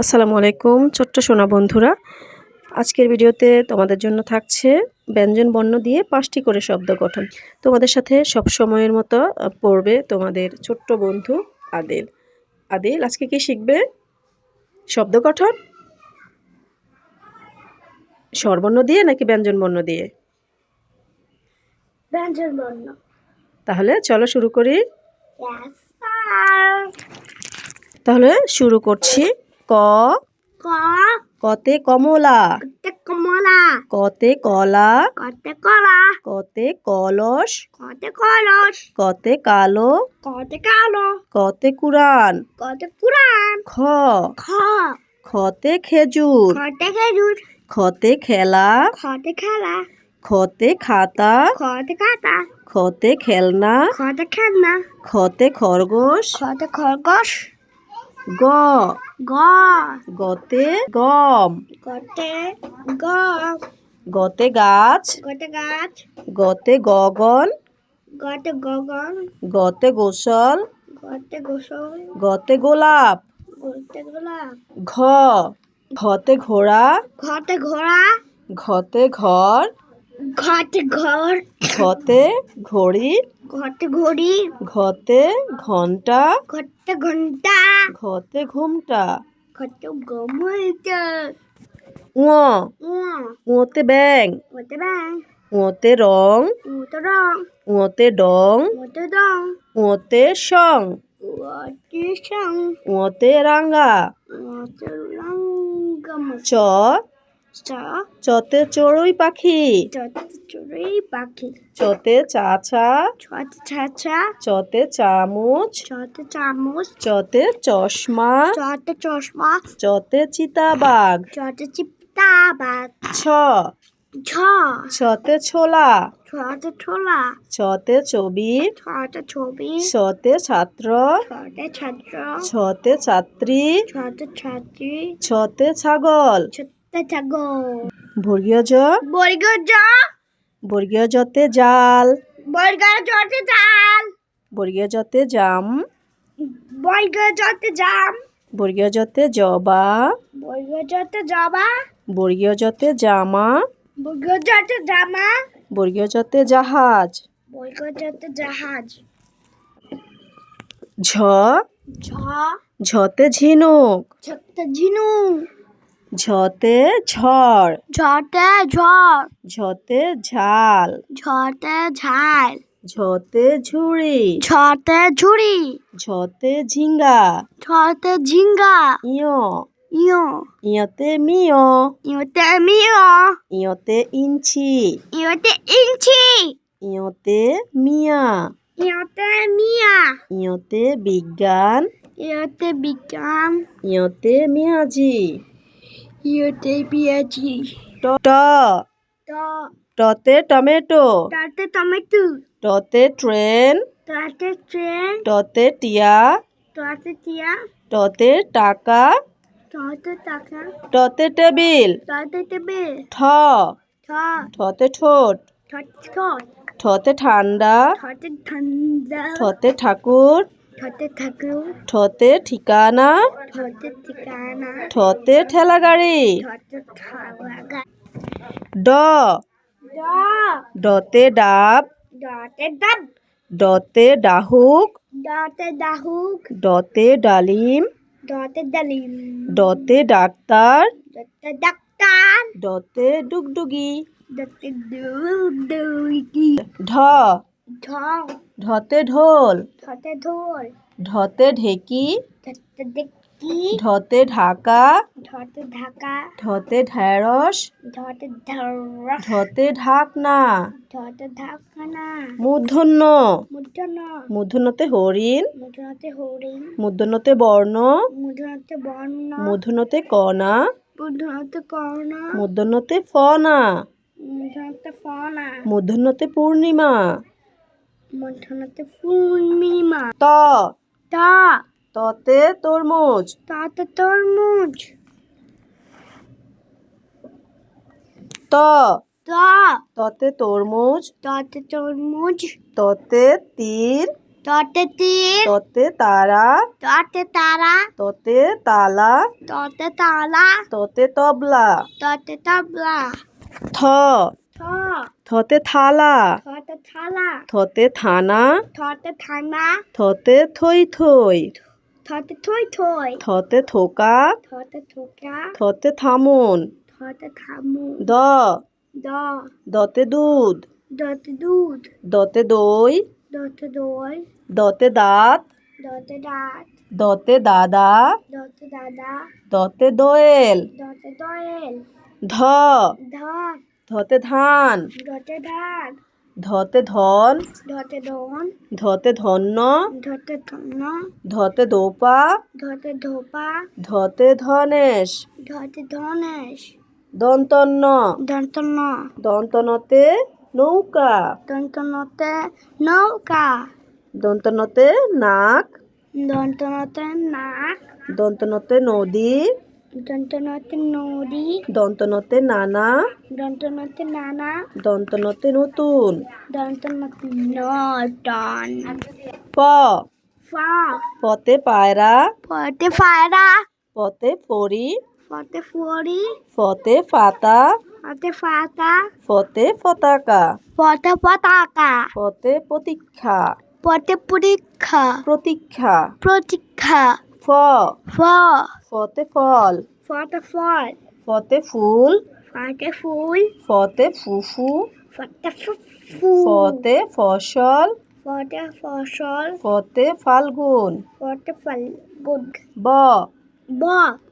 আসসালামু আলাইকুম ছোট্ট সোনা বন্ধুরা। আজকের ভিডিওতে তোমাদের জন্য থাকছে ব্যঞ্জন বর্ণ দিয়ে পাঁচটি করে শব্দ গঠন। তোমাদের সাথে সব সময়ের মতো পড়বে তোমাদের ছোট্ট বন্ধু আদিল। আদিল আজকে কি শিখবে? শব্দ গঠন? স্বরবর্ণ দিয়ে নাকি ব্যঞ্জন বর্ণ দিয়ে? ব্যঞ্জন বর্ণ। তাহলে চলো শুরু করি। তাহলে শুরু করছি। ক? ক। কতে কমলা। কতে কমলা। কতে কলা। কতে কলা। কতে কলস। কতে কলস। কতে কালো। কতে কালো। কতে কুরান। কতে পুরাণ খ। খ। খতে খেজুর। খতে খেজুর। খতে খেলা। খতে খেলা। খতে খাতা। খতে কাটা খতে খেলনা। খতে খেলনা। খতে খরগোশ। খতে খরগোশ। গ। গ। গতে গম। গতে গম। গতে গাছ। গতে গাছ। গতে গগন। গতে গগন। গতে গোসল। গতে গোসল। গতে গোলাপ। গতে গোলাপ। ঘ। ঘতে ঘোড়া। ঘতে ঘোড়া। ঘতে ঘর। ঘতে ঘর। ঘতে ঘড়ি। ঘতে ঘড়ি ঘতে ঘণ্টা ঘতে ঘণ্টা ঘতে ঘুমটা। ঘতে গমইতে উঁ উঁ উঁতে ব্যাং ঘতে ব্যাং উঁতে রং উতে রং। উঁতে ডং উতে দং উঁতে সং উতে সং। উঁতে রাঙ্গা। উতে রঙ্গম চ চ চতে চড়ুই পাখি। চতে চড়ুই পাখি। চতে চাছা ছতে ছাছা চতে চামচ। ছতে চামচ। চতে চশমা। ছতে চশমা। চতে চিতাবাঘ। ছতে চিপটা বাঘ ছ। ছ ছতে ছোলা। ছতে ছোলা। ছতে ছবি। ছতে ছবি। ছতে ছাত্র। ছতে ছাত্র। ছতে ছাত্রী। ছতে ছাত্রী। ছতে ছাগল। ছতে ছাগল বর্গীয় জ বর্গ জ বর্গীয় জতে জাল জতে জাল বর্গীয় জতে জাম জতে জাম বর্গীয় জতে জবা জতে জবা বর্গীয় জতে জামা জতে জামা বর্গীয় জতে জাহাজ জতে জাহাজ ঝ ঝ ঝতে ঝিনুক ছতে ঝিনু ঝতে ঝড়। ঝতে ঝড়। ঝতে ঝাল। ঝতে ঝাল। ঝতে ঝুড়ি। ছতে ঝুড়ি। ঝতে ঝিঙ্গা। ছতে ঝিঙ্গা। ইয়। ইয়। ইয়তে মিয়। ইয়তে মিয়। ইয়তে ইঞ্চি। ইয়তে ইঞ্চি। ইয়তে মিয়া। ইয়তে মিয়া। ইয়তে বিজ্ঞান। ইয়তে বিজ্ঞান। ইয়তে মিয়াজি। ইয়তে পিয়াজি ট ট টতে টমেটো তাতে টমেটো টতে ট্রেন তাতে ট্রেন টতে টিয়া তাতে টিয়া টতে টাকা তাতে টাকা টতে টেবিল তাতে টেবিল ঠ ঠ ঠতে ঠোঁট ঠট ঠট ঠতে ঠান্ডা ঠতে ঠান্ডা ঠতে ঠাকুর ঠতে ঠাকুর ঠতে ঠিকানা? ঠতে ঠিকানা। ঠতে ঠেলা গাড়ি। ড। ডতে ডাব। ডতে ডাব। ডতে ডাহুক। ডতে দাহুক ডতে ডালিম। ডতে ডালিম। ডতে ডাক্তার। ডতে ডাক্তার। ডতে ডুগডুগি। ডতে ঢ ঢ। ঢতে ঢোল। ঠতে ঢোল। ঢতে ঢেকি। ঢতে ঢাকা। ঠতে ঢাকা। ঢতে ঢেঁড়স। ধরা ঢতে ঢাকনা। ঠতে ঢাকনা। মূর্ধন্য। মুদ্রণ মূর্ধন্যতে হরিণ। মুদ্রণতে হরিণ। মূর্ধন্যতে বর্ণ। মুদ্রণতে বর্ণ। মূর্ধন্যতে কণা। মুদ্রণতে কর্ণ মূর্ধন্যতে ফনা। মুদ্রণতে ফনা। মূর্ধন্যতে পূর্ণিমা। মুদ্রণতে পূর্ণিমা ত তা ততে তরমুজ তাতে তরমুজ ত তা ততে তরমুজ তাতে তরমুজ ততে তীর ততে তীর ততে তারা ততে তারা ততে তালা ততে তালা ততে তবলা ততে তবলা থ থতে থালা। ততে থালা। থতে থানা। ততে থানা। থতে থই থই। ততে থই থই। থতে থোকা। ততে থোকা। থতে থামুন। ততে থামুন। দ। দ। দতে দুধ। দতে দুধ। দতে দই। দতে দই। দতে দাঁত। দতে দাঁত। দতে দাদা। দতে দাদা। দতে দোয়েল। দতে দয়েল। ধ। ধ। ধতে ধান। ধতে ধান। ধতে ধন। ধতে ধন। ধতে ধন্য। ধতে ধন ধতে দোপা ধতে ধোপা। ধতে ধনেশ। ধতে ধনেশ। দন্তন্য। দন্তন দন্তনতে নৌকা। দন্তনতে নৌকা। দন্তনতে নাক। দন্তনতে নাক। দন্তনতে নদী। দন্তনতে নদী। দন্তনতে নানা। দন্তনতে নানা। দন্তনতে নতুন। দন্তনতে নটন প। ফা। পতে পায়রা। পতে পায়রা। পতে পরি পতে ফুরি ফতে ফাতা। পতে ফাতা। ফতে পতাকা। পতে পতাকা। পতে প্রতীক্ষা। পতে পরীক্ষা প্রতীক্ষা। প্রতীক্ষা। ফ। ফ। ফতে ফল। ফতে ফল। ফতে ফুল। ফতে ফুল। ফতে ফুফু। ফতে ফুফু। ফতে ফসল। ফতে ফসল। ফতে ফাল্গুন। ফতে ফল ব। ব।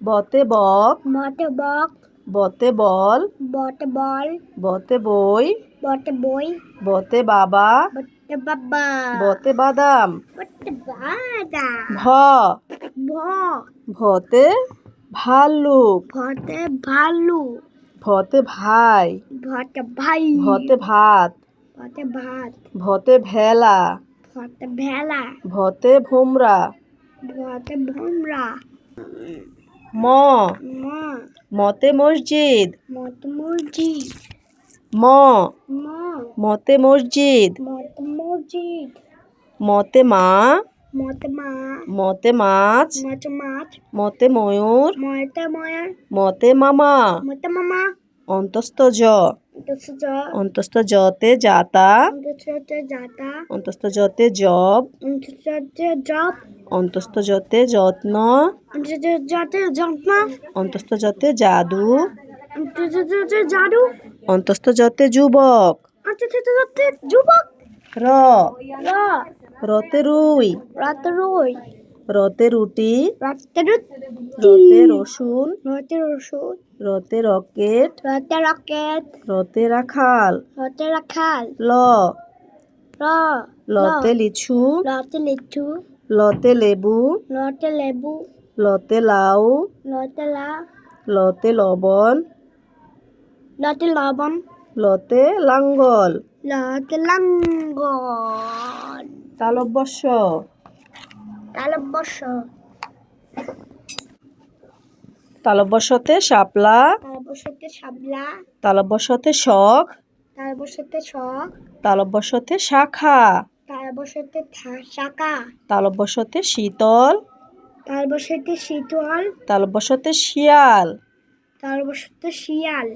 বতে বক। মতে বক। বতে বল। বতে বল। বতে বই। বতে বই। বতে বাবা। বতে বাবা। বতে বাদাম। বতে বাদা ভ ভ। ভতে ভাল্লুক। ভতে ভালু ভতে ভাই। ভতে ভাই। ভতে ভাত। ভতে ভাত। ভতে ভেলা। ভতে ভেলা। ভতে ভোমরা। ভতে ভোমরা। ম। মা। মতে মসজিদ। মত মুরজি ম। মা। মতে মসজিদ। মত মসজিদ। মতে মা। মত মা মতে মাছ মত মাছ মতে ময়ূর মতে ময়া মতে মামা মত মামা অন্তস্থ জ দশ অন্তস্থ জতে যাতা অন্তর্চতে যাতা অন্তস্থ জতে জব অন্তর্চতে জব অন্তস্থ জতে যত্ন অন্তর্চতে যত্ন অন্তস্থ জতে জাদু অন্তর্চতে জাদু অন্তস্থ জতে যুবক অন্তর্চতে যুবক র র রতে রুই। রাত রই। রতে রুটি। রাতে রতে রসুন। রাতে রসুন। রতে রকেট। রাতে রকেট। রতে রাখাল। রাতে রাখাল। ল। র লতে লিচু। রাতে লিচু। লতে লেবু। লতে লেবু। লতে লাউ। রাতে লা লতে লবণ। রাতে লবণ। লতে লাঙ্গল। রাতে লাঙ্গল। তালব্যস্য। তালব্যস্য। তালব্যস্যতে শাপলা। তালব্যস্যতে শাবলা তালব্যস্যতে শখ। তালব্যস্যতে শখ। তালব্যস্যতে শাখা। তালব্যস্যতে শাকা তালব্যস্যতে শীতল। তালব্যস্যতে শীতল। তালব্যস্যতে শিয়াল। তালব্যস্যতে শিয়াল।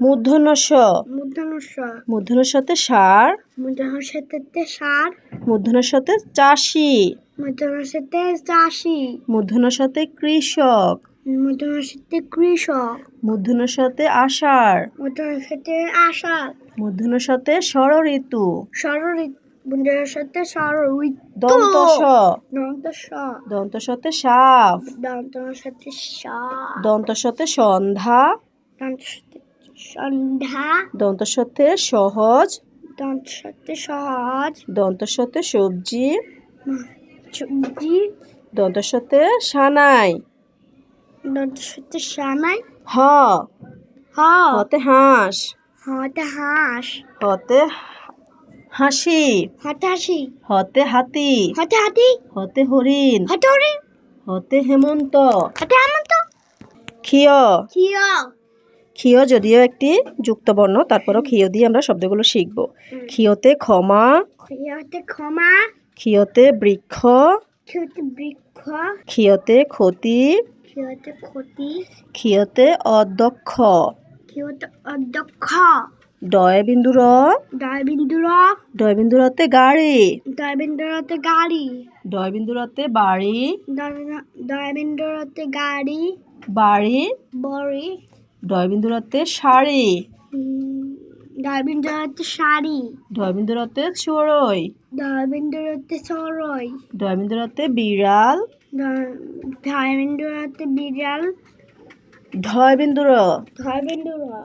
মূর্ধন্যস্য মূর্ধনস্য মূর্ধন্যস্যতে ষাঁড় মূর্ধনস্যতে সার। মূর্ধন্যস্যতে চাষি। মূর্ধনস্যতে চাষি। মূর্ধন্যস্যতে কৃষক। মূর্ধনস্যতে কৃষক। মূর্ধন্যস্যতে আষাঢ়। মূর্ধনস্যতে আষাঢ়। মূর্ধন্যস্যতে ষড় ঋতু ষড় মূর্ধনস্যতে ষড় দন্তস দন্তস্যতে সাপ দন্তস্যতে সার দন্তস্যতে সন্ধ্যা। দন্তস্যতে সন্ধ্যা। দন্তস্যতে সহজ। দন্তস্যতে সহজ। দন্তস্যতে সবজি। সবজি। দন্তস্যতে সানাই। দন্তস্যতে সানাই। হ। হ। হতে হাঁস। হতে হাঁস। হতে হাসি। হতে হাসি। হতে হাতি। হতে হাতি। হতে হরিণ। হতে হরিণ। হতে হেমন্ত। হতে হেমন্ত। ক্ষিয়। কিয় ক্ষিয় যদিও একটি যুক্তবর্ণ তারপরও ক্ষিয় দিয়ে আমরা শব্দগুলো শিখব। ক্ষিয়তে ক্ষমা হতে ক্ষমা ক্ষিয়তে বৃক্ষ ক্ষিয়তে বৃক্ষ ক্ষিয়তে ক্ষতি ক্ষিয়তে ক্ষতি ক্ষিয়তে অধ্যক্ষ। ক্ষিয়তে অধ্যক্ষ ডয়বিন্দু র দয়বিন্দুর ডয়বিন্দুরতে গাড়ি। দয়বিন্দুরতে গাড়ি ডয়বিন্দুরতে বাড়ি। দয়- দয়বিন্দুরতে গাড়ি বাড়ি। বড়ি। ডয়বিন্দুরতে শাড়ি উম, দয়বিন্দুরতে শাড়ি ডয়বিন্দুরতে চড়ই। দয়বিন্দুরতে সরই ডয়বিন্দুরতে বিড়াল। দ- দয়বিন্দুরতে বিড়াল। ঢয়বিন্দুর দয়বিন্দুর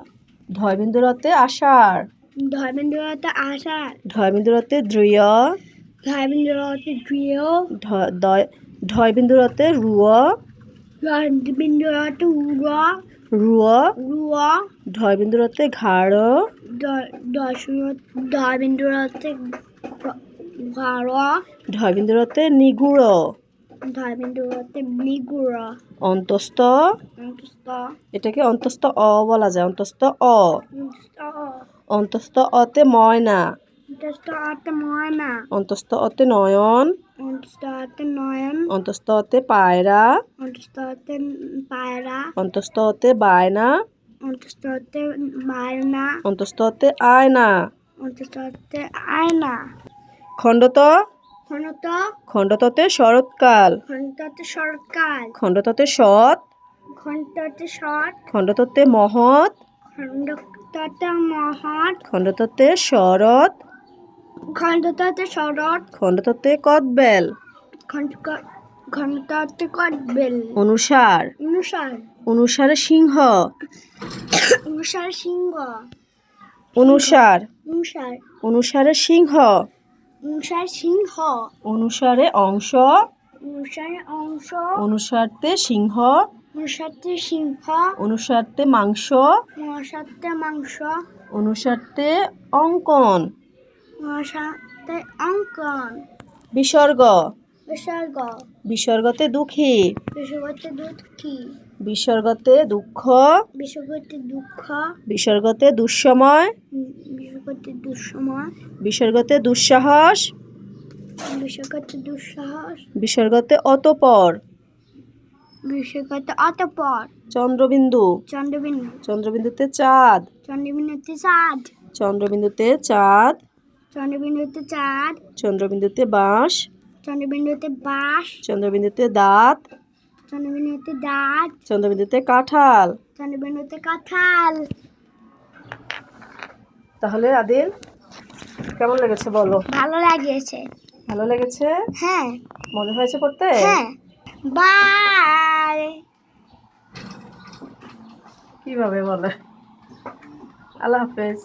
ঢয়বিন্দুরতে আষাঢ়। দয়বিন্দুরতে আষাঢ়। ঢয়বিন্দুরতে দৃয় দয়বিন্দুরতে গৃহ ঢ- দয়- ঢয়বিন্দুরতে রুয়। দয়বিন্দুরতে উড় রুয় রুয় ঢয়বিন্দুরতে ঘাড় দয়বিন্দুরতে ঘর ঢয়বিন্দুরতে নিগুড় দয়বিন্দুরতে নিগুড় অন্তস্থ অন্তস্থ এটাকে অন্তস্থ অ বলা যায় অন্তস্থ অ। অন্তস্থ অতে ময়না অন্তস্থ ময়না অন্তস্থ অতে নয়ন অন্তস্থ অতে পায়রা অন্তস্থ পায়রা অন্তস্থ বায়না অন্তস্থ অন্তস্থতে আয়না খণ্ডত খনত খণ্ডততে শরৎকাল খন্ততে সরকার খণ্ডততে সৎ খন্ততে সৎ খণ্ডততে মহৎ খণ্ডততে মহৎ খণ্ডততে শরৎ খণ্ডততে শরৎ খণ্ডততে কদবেল। খণ্ডততে কদবেল। অনুসার। অনুসার। অনুসারে সিংহ। অনুসার সিংহ। অনুসার। অনুসার। অনুসারে সিংহ। অনুসার সিংহ। অনুসারে অংশ। অনুসার অংশ। অনুসারতে সিংহ। অনুসারতে সিংহ। অনুসারতে মাংস। অনুসারতে মাংস। অনুসারতে অঙ্কন। অঙ্কন। বিসর্গ। বিসর্গ। বিসর্গতে দুঃখী। বিসর্গতে দুঃখী। বিসর্গতে দুঃখ। বিসর্গতে দুঃখ। বিসর্গতে দুঃসময়। বিসর্গতে দুঃসময়। বিসর্গতে দুঃসাহস। বিসর্গতে দুঃসাহস। বিসর্গতে অতপর। বিসর্গতে অতপর। চন্দ্রবিন্দু। চন্দ্রবিন্দু। চন্দ্রবিন্দুতে চাঁদ। চন্দ্রবিন্দুতে চাঁদ। চন্দ্রবিন্দুতে চাঁদ। চন্দ্রবিন্দুতে চাঁদ। চন্দ্রবিন্দুতে বাঁশ। চন্দ্রবিন্দুতে বাঁশ। চন্দ্রবিন্দুতে দাঁত। চন্দ্রবিন্দুতে দাঁত। চন্দ্রবিন্দুতে কাঁঠাল। চন্দ্রবিন্দুতে কাঁঠাল। তাহলে আদিল কেমন লেগেছে বলো? ভালো লাগিয়েছে ভালো লেগেছে? হ্যাঁ। মজা হয়েছে পড়তে? হ্যাঁ। বাই। কীভাবে বলে? আল্লাহ হাফেজ।